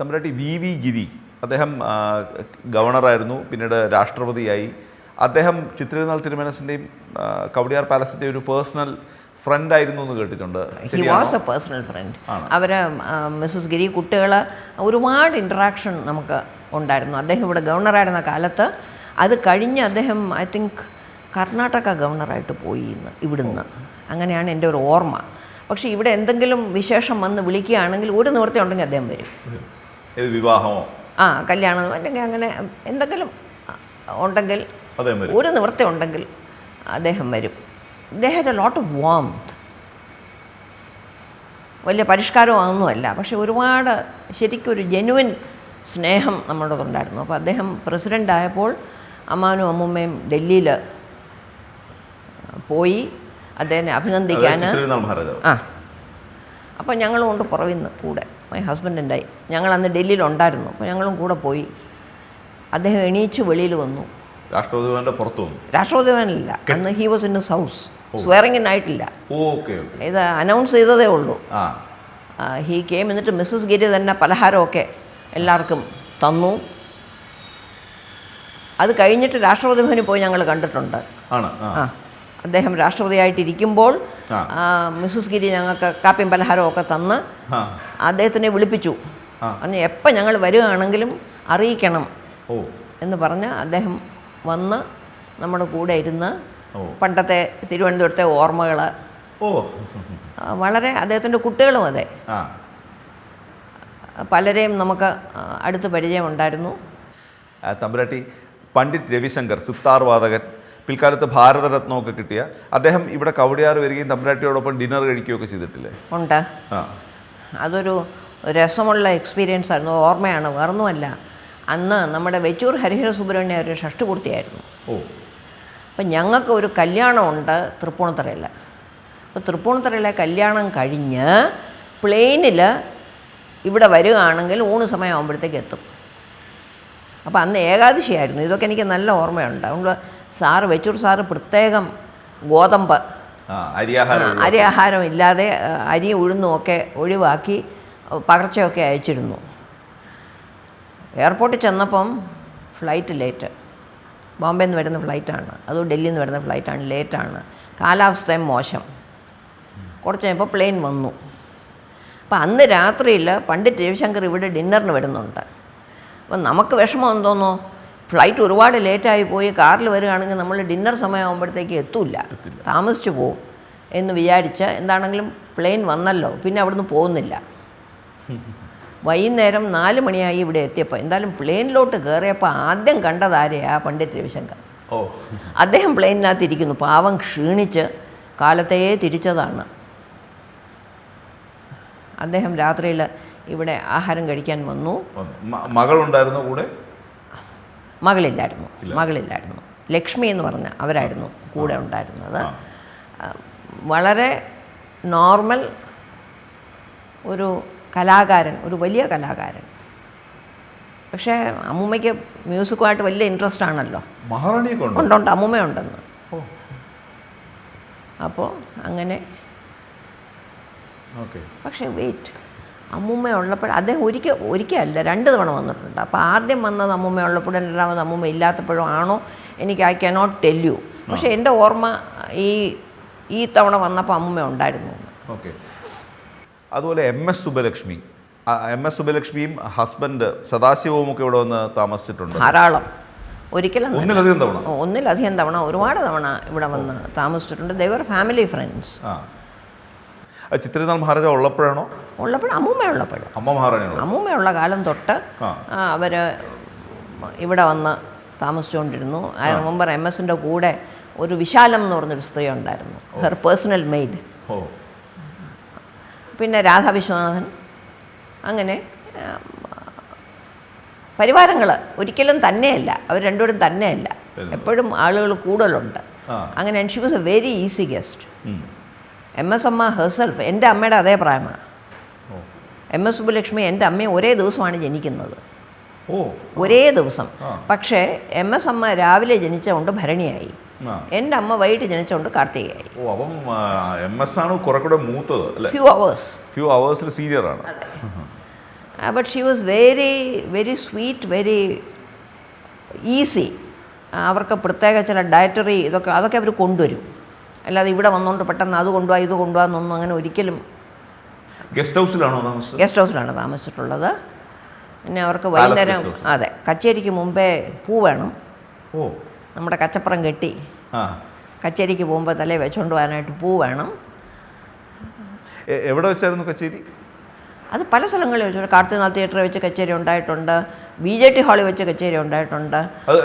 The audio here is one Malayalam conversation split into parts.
തമ്പുരാട്ടി വി വി ഗിരി അദ്ദേഹം ഗവർണറായിരുന്നു പിന്നീട് രാഷ്ട്രപതിയായി. അദ്ദേഹം ചിത്രനാൾ തിരുമനസിന്റെയും കവടിയാർ പാലസിന്റെയും ഒരു പേഴ്സണൽ ഫ്രണ്ട് ആയിരുന്നു എന്ന് കേട്ടിട്ടുണ്ട്. Was a personal friend. Our Mrs Giri കുട്ടികൾ ഒരുപാട് ഇൻട്രാക്ഷൻ നമുക്ക് ഉണ്ടായിരുന്നു. അദ്ദേഹം ഇവിടെ ഗവർണറായിരുന്ന കാലത്ത് അത് കഴിഞ്ഞ് അദ്ദേഹം ഐ തിങ്ക് കർണാടക ഗവർണറായിട്ട് പോയി ഇന്ന് ഇവിടുന്ന്. അങ്ങനെയാണ് എന്റെ ഒരു ഓർമ്മ. പക്ഷേ ഇവിടെ എന്തെങ്കിലും വിശേഷം വന്ന് വിളിക്കുകയാണെങ്കിൽ ഒരു നിവൃത്തി ഉണ്ടെങ്കിൽ അദ്ദേഹം വരും. വിവാഹമോ? ആ കല്യാണം അല്ലെങ്കിൽ അങ്ങനെ എന്തെങ്കിലും ഉണ്ടെങ്കിൽ ഒരു നിവൃത്തി ഉണ്ടെങ്കിൽ അദ്ദേഹം വരും. ഇദ്ദേഹം എ ലോട്ട് ഓഫ് വാംത് വലിയ പരിഷ്കാരമൊന്നുമല്ല. പക്ഷെ ഒരുപാട് ശരിക്കും ഒരു ജെനുവിൻ സ്നേഹം നമ്മുടെ ഉണ്ടായിരുന്നു. അപ്പോൾ അദ്ദേഹം പ്രസിഡന്റ് ആയപ്പോൾ അമ്മാനും അമ്മൂമ്മയും ഡൽഹിയിൽ പോയി അദ്ദേഹത്തെ അഭിനന്ദിക്കാൻ. ആ. അപ്പോൾ ഞങ്ങളും കൊണ്ട് പുറവിന്ന് കൂടെ. മൈ ഹസ്ബൻഡുണ്ടായി ഞങ്ങൾ അന്ന് ഡൽഹിയിലുണ്ടായിരുന്നു. അപ്പോൾ ഞങ്ങളും കൂടെ പോയി. അദ്ദേഹം എണീച്ച് വെളിയിൽ വന്നു. രാഷ്ട്രപതി ഭവന്റെ പുറത്തു വന്നു. രാഷ്ട്രപതി ഭവനില്ല അന്ന് he was in his house സ്വയറിങ്ങിനായിട്ടില്ല ഇത് അനൗൺസ് ചെയ്തതേ ഉള്ളൂ. ഹി കെയിം എന്നിട്ട് മിസ്സസ് ഗിരി തന്നെ പലഹാരമൊക്കെ എല്ലാവർക്കും തന്നു. അത് കഴിഞ്ഞിട്ട് രാഷ്ട്രപതി ഭവനിൽ പോയി ഞങ്ങൾ കണ്ടിട്ടുണ്ട്. ആണ് ആ. അദ്ദേഹം രാഷ്ട്രപതിയായിട്ടിരിക്കുമ്പോൾ മിസ്സസ് ഗിരി ഞങ്ങൾക്ക് കാപ്പിയും പലഹാരവും ഒക്കെ തന്ന് അദ്ദേഹത്തിനെ വിളിപ്പിച്ചു. അന്ന് എപ്പോൾ ഞങ്ങൾ വരികയാണെങ്കിലും അറിയിക്കണം. ഓ. എന്ന് പറഞ്ഞ് അദ്ദേഹം വന്ന് നമ്മുടെ കൂടെ ഇരുന്ന് പണ്ടത്തെ തിരുവനന്തപുരത്തെ ഓർമ്മകൾ ഓ. വളരെ അദ്ദേഹത്തിന്റെ കുട്ടികളും അതെ. പലരെയും നമുക്ക് അടുത്ത് പരിചയമുണ്ടായിരുന്നു. തമ്പുരാട്ടി പണ്ഡിറ്റ് രവിശങ്കർ സിത്താർ വാദകൻ പിൽക്കാലത്ത് ഭാരതരത്നമൊക്കെ കിട്ടിയ. അദ്ദേഹം ഇവിടെ കവടിയാർ വരികയും തമ്പുരാട്ടിയോടൊപ്പം ഡിന്നർ കഴിക്കുകയൊക്കെ ചെയ്തിട്ടില്ലേ? ഉണ്ട്. ആ. അതൊരു രസമുള്ള എക്സ്പീരിയൻസ് ആയിരുന്നു. ഓർമ്മയാണ്. വേറൊന്നുമല്ല. അന്ന് നമ്മുടെ വെച്ചൂർ ഹരിഹര സുബ്രഹ്മണ്യ ഒരു ഷഷ്ടി പൂർത്തിയായിരുന്നു ഓ. അപ്പം ഞങ്ങൾക്ക് ഒരു കല്യാണമുണ്ട് തൃപ്പൂണിത്തറയിൽ അപ്പോൾ തൃപ്പൂണിത്തറയിലെ കല്യാണം കഴിഞ്ഞ് പ്ലെയിനിൽ ഇവിടെ വരികയാണെങ്കിൽ ഊണ് സമയമാകുമ്പോഴത്തേക്ക് എത്തും. അപ്പോൾ അന്ന് ഏകാദശിയായിരുന്നു. ഇതൊക്കെ എനിക്ക് നല്ല ഓർമ്മയുണ്ട്. അതുകൊണ്ട് സാറ് വെച്ചൂർ സാറ് പ്രത്യേകം ഗോതമ്പ്. അരിയാഹാരം ഇല്ലാതെ അരി ഉഴുന്നും ഒക്കെ ഒഴിവാക്കി പകർച്ചയൊക്കെ അയച്ചിരുന്നു. എയർപോർട്ടിൽ ചെന്നപ്പം ഫ്ലൈറ്റ് ലേറ്റ്. ബോംബെ നിന്ന് വരുന്ന ഫ്ലൈറ്റാണ്. അതോ ഡൽഹിയിൽ നിന്ന് വരുന്ന ഫ്ലൈറ്റാണ്. ലേറ്റാണ്. കാലാവസ്ഥയും മോശം. കുറച്ച് കഴിഞ്ഞപ്പോൾ പ്ലെയിൻ വന്നു. അപ്പോൾ അന്ന് രാത്രിയിൽ പണ്ഡിറ്റ് രവിശങ്കർ ഇവിടെ ഡിന്നറിന് വരുന്നുണ്ട്. അപ്പം നമുക്ക് വിഷമം എന്തോന്നോ? ഫ്ലൈറ്റ് ഒരുപാട് ലേറ്റായി പോയി കാറിൽ വരികയാണെങ്കിൽ നമ്മൾ ഡിന്നർ സമയമാകുമ്പോഴത്തേക്ക് എത്തൂല്ല താമസിച്ചു പോവും എന്ന് വിചാരിച്ച് എന്താണെങ്കിലും പ്ലെയിൻ വന്നല്ലോ പിന്നെ അവിടുന്ന് പോകുന്നില്ല. വൈകുന്നേരം നാല് മണിയായി ഇവിടെ എത്തിയപ്പോൾ എന്തായാലും പ്ലെയിനിലോട്ട് കയറിയപ്പോൾ ആദ്യം കണ്ടതാരെയാ പണ്ഡിറ്റ് രവിശങ്കർ. ഓ. അദ്ദേഹം പ്ലെയിനിനകത്ത് ഇരിക്കുന്നു പാവം ക്ഷീണിച്ച് കാലത്തേ തിരിച്ചതാണ്. അദ്ദേഹം രാത്രിയിൽ ഇവിടെ ആഹാരം കഴിക്കാൻ വന്നു. മകളുണ്ടായിരുന്നു കൂടെ? മകളില്ലായിരുന്നു. മകളില്ലായിരുന്നു. ലക്ഷ്മി എന്ന് പറഞ്ഞ അവരായിരുന്നു കൂടെ ഉണ്ടായിരുന്നത്. വളരെ നോർമൽ ഒരു കലാകാരൻ ഒരു വലിയ കലാകാരൻ. പക്ഷേ അമ്മൂമ്മയ്ക്ക് മ്യൂസിക്കുമായിട്ട് വലിയ ഇൻട്രസ്റ്റ് ആണല്ലോ. ഉണ്ടുണ്ട് അമ്മൂമ്മയുണ്ടെന്ന്. അപ്പോൾ അങ്ങനെ പക്ഷേ വെയിറ്റ് അമ്മൂമ്മ ഉള്ളപ്പോൾ അദ്ദേഹം ഒരിക്കൽ ഒരിക്കലല്ല രണ്ട് തവണ വന്നിട്ടുണ്ട്. അപ്പോൾ ആദ്യം വന്നത് അമ്മൂമ്മ ഉള്ളപ്പോഴും രണ്ടാമത് അമ്മൂമ്മ ഇല്ലാത്തപ്പോഴും ആണോ? എനിക്ക് ഐ കനോട്ട് ടെൽ യു. പക്ഷേ എന്റെ ഓർമ്മ ഈ ഈ തവണ വന്നപ്പോൾ അമ്മൂമ്മ ഉണ്ടായിരുന്നു. ഓക്കെ. അതുപോലെ M S Subbulakshmi M S സുബലക്ഷ്മിയും husband സദാശിവവും ഒക്കെ ഇവിടെ വന്ന് താമസിച്ചിട്ടുണ്ട്. ധാരാളം. ഒരിക്കലും ഒന്നിലധികം തവണ. ഒന്നിലധികം തവണ ഒരുപാട് തവണ ഇവിടെ വന്ന് താമസിച്ചിട്ടുണ്ട്. ദൈവർ ഫാമിലി ഫ്രണ്ട്സ് ആ, ചിത്രനാൾ മഹാരാജ ഉള്ളപ്പോഴാണോ? ഉള്ളപ്പോഴും അമ്മൂമ്മ ഉള്ളപ്പോഴും. അമ്മ മഹാരാജ അമ്മൂമ്മയുള്ള കാലം തൊട്ട് അവർ ഇവിടെ വന്ന് താമസിച്ചുകൊണ്ടിരുന്നു. ഐ റിമെമ്പർ എം എസിന്റെ കൂടെ ഒരു വിശാലം എന്ന് പറഞ്ഞൊരു സ്ത്രീ ഉണ്ടായിരുന്നു. ഹെർ പേഴ്സണൽ മെയ്ഡ് പിന്നെ രാധാ വിശ്വനാഥൻ അങ്ങനെ പരിവാരങ്ങൾ ഒരിക്കലും തന്നെയല്ല. അവർ രണ്ടുപേരും തന്നെയല്ല. എപ്പോഴും ആളുകൾ കൂടുതലുണ്ട്. അങ്ങനെ she was a very easy guest. M S അമ്മ ഹെർസെൽഫ് എന്റെ അമ്മയുടെ അതേ പ്രായമാണ്. എം എസ് സുബ്ബലക്ഷ്മി എന്റെ അമ്മയും ഒരേ ദിവസമാണ് ജനിക്കുന്നത്. ഓ. ഒരേ ദിവസം. പക്ഷേ എം എസ് അമ്മ രാവിലെ ജനിച്ചുകൊണ്ട് ഭരണിയായി. എന്റെ അമ്മ വൈകിട്ട് ജനിച്ചുകൊണ്ട് കാർത്തികയായി. ഓ അപ്പം എം എസ് ആണ് കുറെ കൂടെ മൂത്തത് ഫ്യൂ അവേഴ്സ് ഫ്യൂ അവേഴ്സിൽ സീനിയർ ആണ്. But she was very very sweet very easy അവർക്ക് പ്രത്യേക ചില ഡയറ്ററി ഇതൊക്കെ അതൊക്കെ അവർ കൊണ്ടുവരും. അല്ലാതെ ഇവിടെ വന്നുകൊണ്ട് പെട്ടെന്ന് അത് കൊണ്ടുപോകാം ഇത് കൊണ്ടുപോകാന്നൊന്നും അങ്ങനെ ഒരിക്കലും ഗസ്റ്റ് ഹൗസിലാണോ ഗസ്റ്റ് ഹൗസിലാണ് താമസിച്ചിട്ടുള്ളത്. പിന്നെ അവർക്ക് വൈകുന്നേരം അതെ കച്ചേരിക്ക് മുമ്പേ പൂ വേണം. ഓ. നമ്മുടെ കച്ചപ്പുറം കെട്ടി. ആ. കച്ചേരിക്ക് പോകുമ്പോൾ തലേ വെച്ചുകൊണ്ട് പോകാനായിട്ട് പൂ വേണം. എവിടെ വെച്ചായിരുന്നു കച്ചേരി? അത് പല സ്ഥലങ്ങളിൽ വെച്ചിട്ടുണ്ട് കാർത്തിനാഥ് തിയേറ്ററിൽ വെച്ച് കച്ചേരി ഉണ്ടായിട്ടുണ്ട്. ബി ജെ ടി ഹാളിൽ വെച്ച് കച്ചേരി ഉണ്ടായിട്ടുണ്ട്.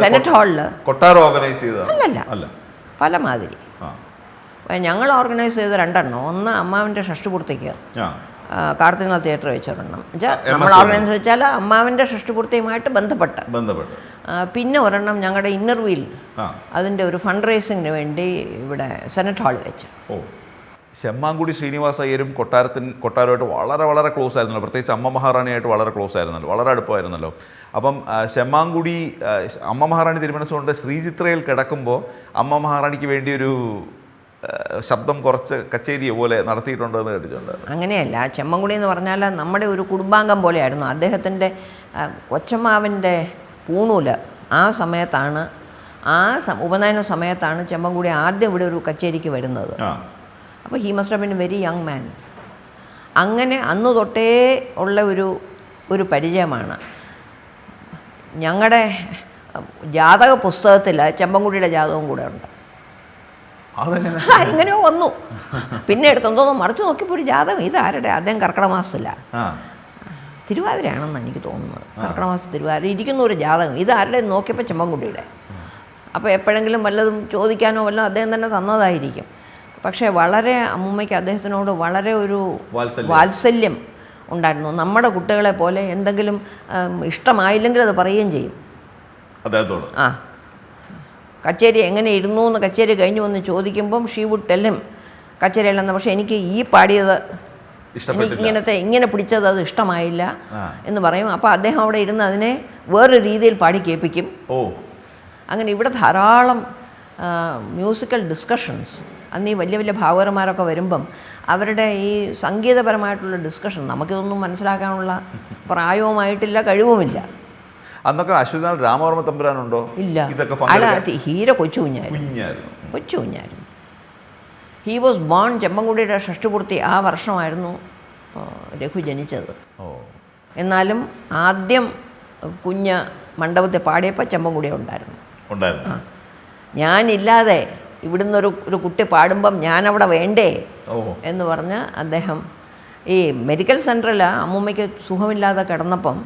സെനറ്റ് ഹാളിൽ കൊട്ടാരം ഓർഗനൈസ് ചെയ്തതാണ്? അല്ലല്ല. അല്ല. പല മാതിരി ഞങ്ങൾ ഓർഗനൈസ് ചെയ്ത രണ്ടെണ്ണം. ഒന്ന് അമ്മാവിന്റെ ഷഷ്ടിപൂർത്തിക്ക് ആ. കാർത്തിനാഥ് തിയേറ്റർ വെച്ചൊരെണ്ണം. നമ്മൾ ഓർഗനൈസ് വെച്ചാൽ അമ്മാവിന്റെ ഷഷ്ടിപൂർത്തിയുമായിട്ട് ബന്ധപ്പെട്ട്. ബന്ധപ്പെട്ട്. പിന്നെ ഒരെണ്ണം ഞങ്ങളുടെ ഇന്നർ വീൽ ആ. അതിന്റെ ഒരു ഫണ്ട് റേസിങ്ങിന് വേണ്ടി ഇവിടെ സെനറ്റ് ഹാളിൽ വെച്ച്. ഓ. ചെമ്മാങ്കുടി ശ്രീനിവാസ അയ്യരും കൊട്ടാരത്തിന് കൊട്ടാരമായിട്ട് വളരെ വളരെ ക്ലോസ് ആയിരുന്നല്ലോ. പ്രത്യേകിച്ച് അമ്മ മഹാറാണിയായിട്ട് വളരെ ക്ലോസ് ആയിരുന്നല്ലോ. വളരെ അടുപ്പമായിരുന്നല്ലോ. അപ്പം ശെമ്മാങ്കുടി ചെമ്മാങ്കുടി അമ്മ മഹാറാണി തിരുമനസ്സുകൊണ്ട് ശ്രീചിത്രയിൽ കിടക്കുമ്പോൾ അമ്മ മഹാറാണിക്ക് വേണ്ടി ഒരു ശബ്ദം കുറച്ച് കച്ചേരിയെ പോലെ നടത്തിയിട്ടുണ്ടെന്ന് കേട്ടിട്ടുണ്ട്. അങ്ങനെയല്ല. ചെമ്മൻകുടി എന്ന് പറഞ്ഞാൽ നമ്മുടെ ഒരു കുടുംബാംഗം പോലെയായിരുന്നു. അദ്ദേഹത്തിന്റെ കൊച്ചമ്മാവിന്റെ പൂണൂൽ ആ സമയത്താണ് ആ ഉപനയന സമയത്താണ് ചെമ്മൻകുടി ആദ്യം ഇവിടെ ഒരു കച്ചേരിക്ക് വരുന്നത്. അപ്പോൾ he must been very young man അങ്ങനെ അന്ന് തൊട്ടേ ഉള്ള ഒരു ഒരു പരിചയമാണ്. ഞങ്ങളുടെ ജാതക പുസ്തകത്തിൽ ചെമ്പൻകുടിയുടെ ജാതകവും കൂടെ ഉണ്ട്. എങ്ങനെയോ വന്നു. പിന്നെ എടുത്തെന്തോന്നോ മറിച്ചു നോക്കിപ്പോ ജാതകം. ഇതാരുടെ അദ്ദേഹം കർക്കിടക മാസത്തിലാണ് ആ. തിരുവാതിരയാണെന്ന് എനിക്ക് തോന്നുന്നത്. കർക്കിടക മാസം തിരുവാതിര. ഇരിക്കുന്ന ഒരു ജാതകം. ഇതാരുടെ നോക്കിയപ്പോൾ ചെമ്പൻകുട്ടിയുടെ അപ്പോൾ എപ്പോഴെങ്കിലും വല്ലതും ചോദിക്കാനോ വല്ലതും അദ്ദേഹം തന്നെ തന്നതായിരിക്കും. പക്ഷേ വളരെ അമ്മൂമ്മയ്ക്ക് അദ്ദേഹത്തിനോട് വളരെ ഒരു വാത്സല്യം. വാത്സല്യം ഉണ്ടായിരുന്നു. നമ്മുടെ കുട്ടികളെ പോലെ എന്തെങ്കിലും ഇഷ്ടമായില്ലെങ്കിൽ അത് പറയുകയും ചെയ്യും. അദ്ദേഹത്തോട്. ആ. കച്ചേരി എങ്ങനെ ഇരുന്നു എന്ന് കച്ചേരി കഴിഞ്ഞു വന്ന് ചോദിക്കുമ്പം ഷീ വുഡ് ടെല്ലും കച്ചേരി അല്ലെന്ന്. പക്ഷേ എനിക്ക് ഈ പാടിയത് ഇങ്ങനത്തെ ഇങ്ങനെ പിടിച്ചത് അത് ഇഷ്ടമായില്ല എന്ന് പറയും. അപ്പോൾ അദ്ദേഹം അവിടെ ഇരുന്ന് അതിനെ വേറൊരു രീതിയിൽ പാടി കേൾപ്പിക്കും. ഓ. അങ്ങനെ ഇവിടെ ധാരാളം മ്യൂസിക്കൽ ഡിസ്കഷൻസ് അന്ന് ഈ വലിയ വലിയ ഭാഗവരന്മാരൊക്കെ വരുമ്പം അവരുടെ ഈ സംഗീതപരമായിട്ടുള്ള ഡിസ്കഷൻ നമുക്കിതൊന്നും മനസ്സിലാക്കാനുള്ള പ്രായവുമായിട്ടില്ല കഴിവുമില്ല. അന്നൊക്കെ അശ്വതിനാൾ രാമവർമ്മ തമ്പുരാനുണ്ടോ? ഇല്ല. ഇതൊക്കെ പങ്കെടുക്കാൻ ഹീര കൊച്ചു കുഞ്ഞായിരുന്നു. കുഞ്ഞായിരുന്നു. കൊച്ചു കുഞ്ഞായിരുന്നു. ഹീ വാസ് ബോൺ ചെമ്പൻകുടിയുടെ ഷഷ്ടിപൂർത്തി ആ വർഷമായിരുന്നു ആ, രഘു ജനിച്ചത്. ഓ. എന്നാലും ആദ്യം കുഞ്ഞ് മണ്ഡപത്തിൽ പാടിയപ്പോൾ ചെമ്പൻകുടി ഉണ്ടായിരുന്നു. ഉണ്ടായിരുന്നു. ഞാനില്ലാതെ ഇവിടുന്ന് ഒരു ഒരു കുട്ടി പാടുമ്പം ഞാനവിടെ വേണ്ടേ ഓ. എന്ന് പറഞ്ഞ് അദ്ദേഹം ഈ മെഡിക്കൽ സെന്ററിൽ അമ്മൂമ്മയ്ക്ക് സുഖമില്ലാതെ കിടന്നപ്പം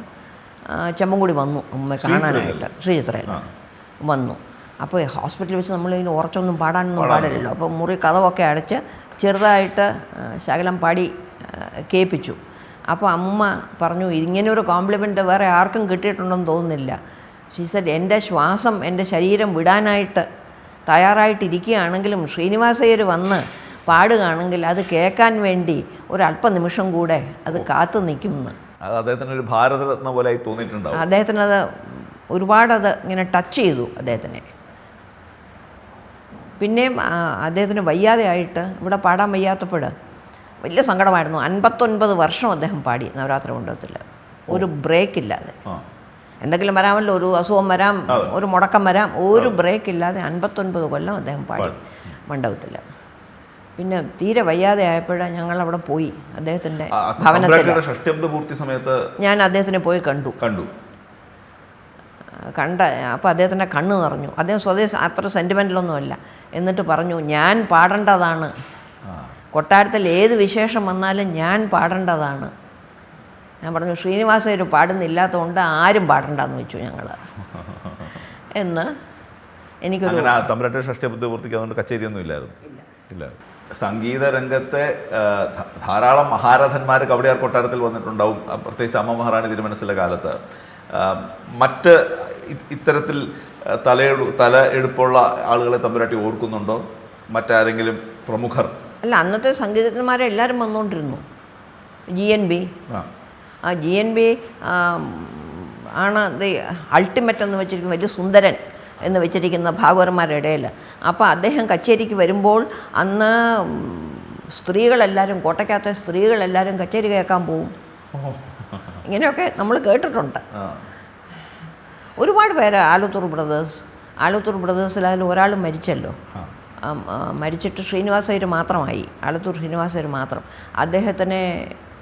ആ, ചെമ്പൻകുടി വന്നു. അമ്മ കാണാനായിട്ട്. ശ്രീചിത്രയിൽ. വന്നു. അപ്പോൾ ഹോസ്പിറ്റലിൽ വെച്ച് നമ്മൾ ഇതിന് ഉറച്ചൊന്നും പാടാനൊന്നും പാടില്ലല്ലോ. അപ്പോൾ മുറി കഥവൊക്കെ അടച്ച് ചെറുതായിട്ട് ശകലം പാടി കേൾപ്പിച്ചു അപ്പോൾ അമ്മ പറഞ്ഞു ഇങ്ങനെ ഒരു കോംപ്ലിമെന്റ് വേറെ ആർക്കും കിട്ടിയിട്ടുണ്ടെന്ന് തോന്നുന്നില്ല. ഷീസഡ് എന്റെ ശ്വാസം എന്റെ ശരീരം വിടാനായിട്ട് തയ്യാറായിട്ടിരിക്കുകയാണെങ്കിലും ശ്രീനിവാസയ്യർ വന്ന് പാടുകയാണെങ്കിൽ അത് കേൾക്കാൻ വേണ്ടി ഒരല്പനിമിഷം കൂടെ അത് കാത്തു നിൽക്കുമെന്ന് അത് അദ്ദേഹത്തിന് ഒരു ഭാരതരത്ന പോലെ ആയി തോന്നിയിട്ടുണ്ടാവും ഒരുപാട് അത് ഇങ്ങനെ ടച്ച് ചെയ്തു അദ്ദേഹത്തിനെ. പിന്നെയും അദ്ദേഹത്തിന് വയ്യാതെയായിട്ട് ഇവിടെ പാടാൻ വയ്യാത്തപ്പോൾ വലിയ സങ്കടമായിരുന്നു. അൻപത്തൊൻപത് വർഷം അദ്ദേഹം പാടി നവരാത്രി മണ്ഡലത്തിൽ ഒരു ബ്രേക്ക് ഇല്ലാതെ. എന്തെങ്കിലും വരാമല്ലോ ഒരു അസുഖം വരാം ഒരു മുടക്കം വരാം ഒരു ബ്രേക്ക് ഇല്ലാതെ അൻപത്തൊൻപത് കൊല്ലം അദ്ദേഹം പാടി. മണ്ഡപത്തിൽ പിന്നെ തീരെ വയ്യാതെ ആയപ്പോഴാണ് ഞങ്ങൾ അവിടെ പോയി അദ്ദേഹത്തിന്റെ ഭവനത്തിൽ. പൂർത്തി സമയത്ത് ഞാൻ അദ്ദേഹത്തിനെ പോയി കണ്ടു. കണ്ടു. കണ്ട അപ്പോൾ അദ്ദേഹത്തിന്റെ കണ്ണ് നിറഞ്ഞു. അദ്ദേഹം സ്വദേശം അത്ര സെന്റിമെന്റിലൊന്നുമല്ല എന്നിട്ട് പറഞ്ഞു ഞാൻ പാടേണ്ടതാണ്. കൊട്ടാരത്തിൽ ഏത് വിശേഷം വന്നാലും ഞാൻ പാടേണ്ടതാണ്. ഞാൻ പറഞ്ഞു ശ്രീനിവാസര് പാടുന്നില്ലാത്തതുകൊണ്ട് ആരും പാടണ്ടെന്ന് വെച്ചു ഞങ്ങൾ എന്ന് എനിക്കൊരു അങ്ങനെ ആ തമ്പുരാട്ടിയുടെ ഷഷ്ടിയബ്ദ പൂർത്തിക്ക് കച്ചേരിയൊന്നും ഇല്ലായിരുന്നു. ഇല്ല. സംഗീത രംഗത്തെ ധാരാളം മഹാരഥന്മാർ കവടിയാർ കൊട്ടാരത്തിൽ വന്നിട്ടുണ്ടാവും. പ്രത്യേകിച്ച് അമ്മ മഹാറാണി തിരുമനസിലെ കാലത്ത്. മറ്റ് ഇത്തരത്തിൽ തല തലയെടു തല എടുപ്പുള്ള ആളുകളെ തമ്പുരാട്ടി ഓർക്കുന്നുണ്ടോ? മറ്റാരെങ്കിലും പ്രമുഖർ? അല്ല അന്നത്തെ സംഗീതജ്ഞന്മാരെ എല്ലാവരും വന്നുകൊണ്ടിരുന്നു ജി എൻ ബി ആ. ജി എൻ ബി ആണ് അൾട്ടിമേറ്റ് എന്ന് വെച്ചിരിക്കുന്ന വലിയ സുന്ദരൻ. എന്ന് വെച്ചിരിക്കുന്ന ഭാഗവതന്മാരുടെ ഇടയിൽ. അപ്പോൾ അദ്ദേഹം കച്ചേരിക്ക് വരുമ്പോൾ അന്ന് സ്ത്രീകളെല്ലാവരും കോട്ടയ്ക്കകത്തെ സ്ത്രീകളെല്ലാവരും കച്ചേരി കേൾക്കാൻ പോവും. ഇങ്ങനെയൊക്കെ നമ്മൾ കേട്ടിട്ടുണ്ട്. ഒരുപാട് പേര് ആലത്തൂർ ബ്രദേഴ്സ് ആലത്തൂർ ബ്രദേഴ്സിൽ അതിൽ ഒരാൾ മരിച്ചല്ലോ. മരിച്ചിട്ട് ശ്രീനിവാസയ്യർ മാത്രമായി. ആലത്തൂർ ശ്രീനിവാസയ്യർ മാത്രം. അദ്ദേഹത്തിനെ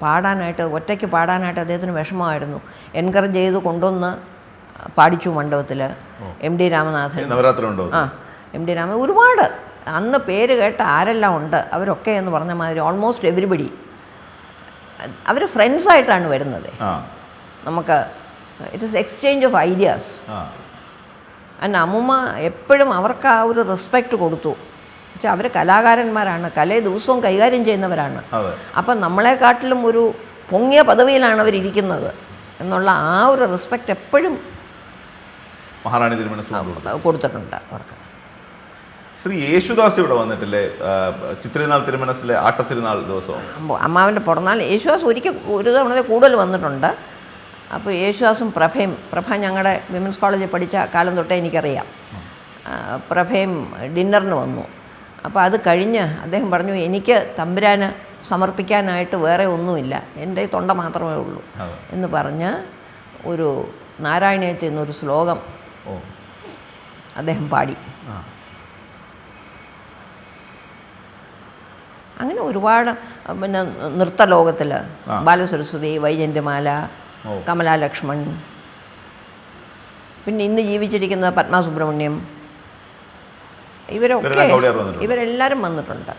പാടാനായിട്ട് ഒറ്റയ്ക്ക് പാടാനായിട്ട് അദ്ദേഹത്തിന് വിഷമമായിരുന്നു. എൻകറേജ് ചെയ്ത് കൊണ്ടുവന്ന് പാടിച്ചു മണ്ഡപത്തിൽ എം ഡി രാമനാഥൻ. ആ എം ഡി രാമ ഒരുപാട്. അന്ന് പേര് കേട്ട ആരെല്ലാം ഉണ്ട്? അവരൊക്കെ എന്ന് പറഞ്ഞ മാതിരി ഓൾമോസ്റ്റ് എവരിബഡി അവർ ഫ്രണ്ട്സായിട്ടാണ് വരുന്നത്. നമുക്ക് it is exchange of ideas ആ. അമ്മുമ്മ എപ്പോഴും അവർക്ക് ആ ഒരു റെസ്പെക്റ്റ് കൊടുത്തു. പക്ഷെ അവർ കലാകാരന്മാരാണ്. കലയെ ദിവസവും കൈകാര്യം ചെയ്യുന്നവരാണ്. അപ്പം നമ്മളെക്കാട്ടിലും ഒരു പൊങ്ങിയ പദവിയിലാണ് അവരിരിക്കുന്നത്. എന്നുള്ള ആ ഒരു റെസ്പെക്റ്റ് എപ്പോഴും മഹാറാണി തിരുമനസ് കൊടുത്തിട്ടുണ്ട് അവർക്ക്. ശ്രീ യേശുദാസ് ഇവിടെ വന്നിട്ടില്ലേ? ചിത്രനാൾ തിരുമനസിലെ ആട്ടത്തിരുനാൾ ദിവസവും അമ്മാവിന്റെ പുറന്നാൾ യേശുദാസ് ഒരിക്കൽ ഒരു തവണ കൂടുതൽ വന്നിട്ടുണ്ട്. അപ്പോൾ യേശുദാസും പ്രഭയും പ്രഭ ഞങ്ങളുടെ വിമൻസ് കോളേജിൽ പഠിച്ച കാലം തൊട്ടേ എനിക്കറിയാം. പ്രഭയും ഡിന്നറിന് വന്നു. അപ്പോൾ അത് കഴിഞ്ഞ് അദ്ദേഹം പറഞ്ഞു എനിക്ക് തമ്പുരാന് സമർപ്പിക്കാനായിട്ട് വേറെ ഒന്നുമില്ല. എന്റെ തൊണ്ട മാത്രമേ ഉള്ളൂ. എന്ന് പറഞ്ഞ് ഒരു നാരായണീയത്തിൽ നിന്നൊരു ശ്ലോകം ഓ. അദ്ദേഹം പാടി. അങ്ങനെ ഒരുപാട് പിന്നെ നൃത്ത ലോകത്തിൽ ബാലസരസ്വതി വൈജന്യമാല കമലാലക്ഷ്മൺ കമലാ ലക്ഷ്മൺ പിന്നെ ഇന്ന് ജീവിച്ചിരിക്കുന്ന പത്മ സുബ്രഹ്മണ്യം ഇവരൊക്കെ ഇവരെല്ലാവരും വന്നിട്ടുണ്ട്.